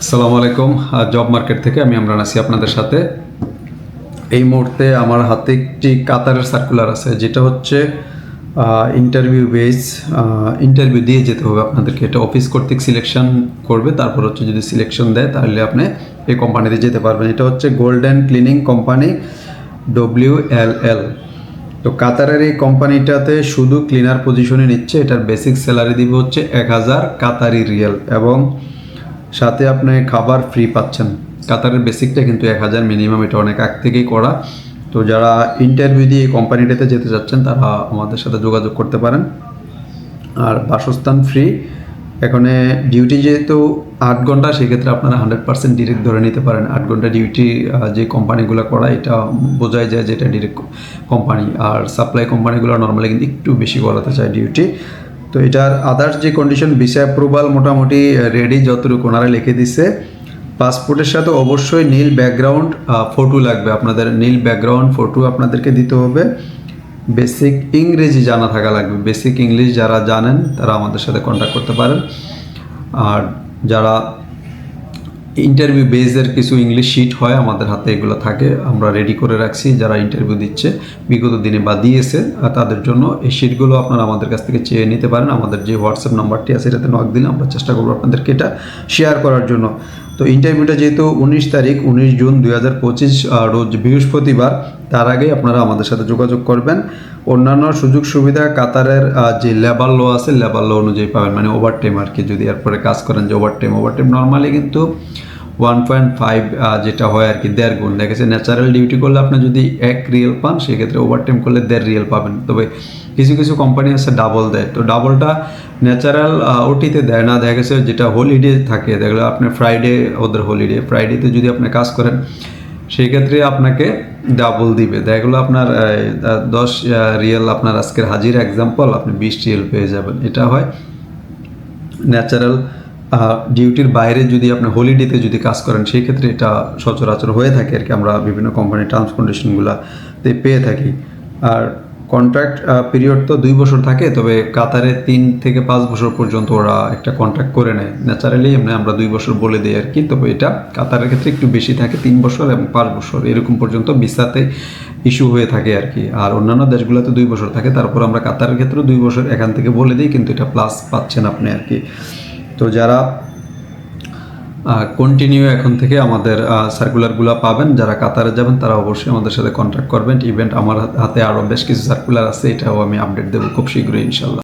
আসসালামু আলাইকুম। Job market থেকে আমি আমরান আছি আপনাদের সাথে। এই মুহূর্তে আমার হাতে একটি কাতারের সার্কুলার আছে, যেটা হচ্ছে ইন্টারভিউ বেস ইন্টারভিউ দিয়ে যেতে হবে আপনাদেরকে। এটা অফিস কর্তৃক সিলেকশন করবে, তারপর হচ্ছে যদি সিলেকশন দেয়, তাহলে আপনি এই কোম্পানিতে যেতে পারবেন। এটা হচ্ছে golden cleaning company W L L তো কাতারের এই কোম্পানিটাতে শুধু ক্লিনার পজিশনে নিচ্ছে, এটার বেসিক স্যালারি দিবে হচ্ছে এক হাজার কাতারি রিয়েল এবং সাথে আপনি খাবার ফ্রি পাচ্ছেন। কাতারের বেসিকটা কিন্তু এক হাজার মিনিমাম এটা অনেক আগ থেকেই করা। তো যারা ইন্টারভিউ দিয়ে এই কোম্পানিটাতে যেতে চাচ্ছেন, তারা আমাদের সাথে যোগাযোগ করতে পারেন। আর বাসস্থান ফ্রি এখানে ডিউটি যেহেতু আট ঘণ্টা, সেক্ষেত্রে আপনারা হান্ড্রেড পার্সেন্ট ডিরেক্ট ধরে নিতে পারেন। আট ঘণ্টা ডিউটি যে কোম্পানিগুলো করা, এটা বোঝাই যায় যে এটা ডিরেক্ট কোম্পানি আর সাপ্লাই কোম্পানিগুলো নর্মালি কিন্তু একটু বেশি করাতে চায় ডিউটি তো এটার আদার্স যে কন্ডিশন ভিসা অ্যাপ্রুভাল মোটামুটি রেডি যতটুকু ওনারা লিখে দিচ্ছে পাসপোর্টের সাথে অবশ্যই নীল ব্যাকগ্রাউন্ড ফটো লাগবে। আপনাদের নীল ব্যাকগ্রাউন্ড ফটো আপনাদেরকে দিতে হবে। বেসিক ইংরেজি জানা থাকা লাগবে। বেসিক ইংলিশ যারা জানেন, তারা আমাদের সাথে কন্ট্যাক্ট করতে পারেন। আর যারা ইন্টারভিউ বেসের কিছু ইংলিশ শিট হয়, আমাদের হাতে এগুলো থাকে। আমরা রেডি করে রাখছি, যারা ইন্টারভিউ দিচ্ছে। বিগত দিনে বা দিয়েছে তাদের জন্য এই শিটগুলো আপনারা আমাদের কাছ থেকে চেয়ে নিতে পারেন। আমাদের যে হোয়াটসঅ্যাপ নাম্বারটি আছে, এটাতে নক দিলে আমরা চেষ্টা করব আপনাদেরকে এটা শেয়ার করার জন্য। তো ইন্টারভিউটা যেহেতু উনিশ তারিখ, উনিশ জুন দুই হাজার পঁচিশ রোজ বৃহস্পতিবার, তার আগে আপনারা আমাদের সাথে যোগাযোগ করবেন। অন্যান্য সুযোগ সুবিধা কাতারের যে লেবার ল আছে লেবার ল অনুযায়ী পাবেন মানে ওভারটাইম আর কি, যদি এরপরে কাজ করেন যে overtime overtime overtime normally কিন্তু ওয়ান পয়েন্ট ফাইভ যেটা হয় আর কি, দেড় গুণ। দেখেছে ন্যাচারাল ডিউটি করলে আপনি যদি এক রিয়েল পান, সেক্ষেত্রে ওভার টাইম করলে দেড় রিয়েল পাবেন। তবে কিছু কিছু কোম্পানি আছে ডাবল দেয়। তো ডাবলটা ন্যাচারাল ওটিতে দেয় না। দেখা গেছে যেটা হলিডে থাকে দেখলে আপনি ফ্রাইডে ওদের হলিডে ফ্রাইডেতে যদি আপনি কাজ করেন সেই ক্ষেত্রে আপনাকে ডাবল দিবে। দেখা গেলো আপনার দশ রিয়েল আপনার আজকের হাজির এক্সাম্পল আপনি বিশ রিয়েল পেয়ে যাবেন। এটা হয় ন্যাচারাল ডিউটির বাইরে যদি আপনি হলিডেতে যদি কাজ করেন সেই ক্ষেত্রে এটা সচরাচর হয়ে থাকে আর কি। আমরা বিভিন্ন কোম্পানির টার্মস কন্ডিশনগুলোতে পেয়ে থাকি। আর কন্ট্রাক্ট পিরিয়ড তো দুই বছর থাকে, তবে কাতারে তিন থেকে পাঁচ বছর পর্যন্ত ওরা একটা কন্ট্রাক্ট করে নেয়। ন্যাচারালি এমনি আমরা দুই বছর বলে দিই আর কি, তবে এটা কাতারের ক্ষেত্রে একটু বেশি থাকে, তিন বছর এবং পাঁচ বছর, এরকম পর্যন্ত ভিসাতে ইস্যু হয়ে থাকে আর কি। আর অন্যান্য দেশগুলোতে দুই বছর থাকে, তারপর আমরা কাতারের ক্ষেত্রে দুই বছর এখান থেকে বলে দিই, কিন্তু এটা প্লাস পাচ্ছেন আপনি আর কি। তো যারা কন্টিনিউ এখন থেকে আমাদের সার্কুলারগুলো পাবেন, যারা কাতারে যাবেন, তারা অবশ্যই আমাদের সাথে কন্ট্যাক্ট করবেন। ইভেন্ট আমার হাতে আরও বেশ কিছু সার্কুলার আছে, এটাও আমি আপডেট দেবো খুব শীঘ্রই, ইনশাল্লাহ।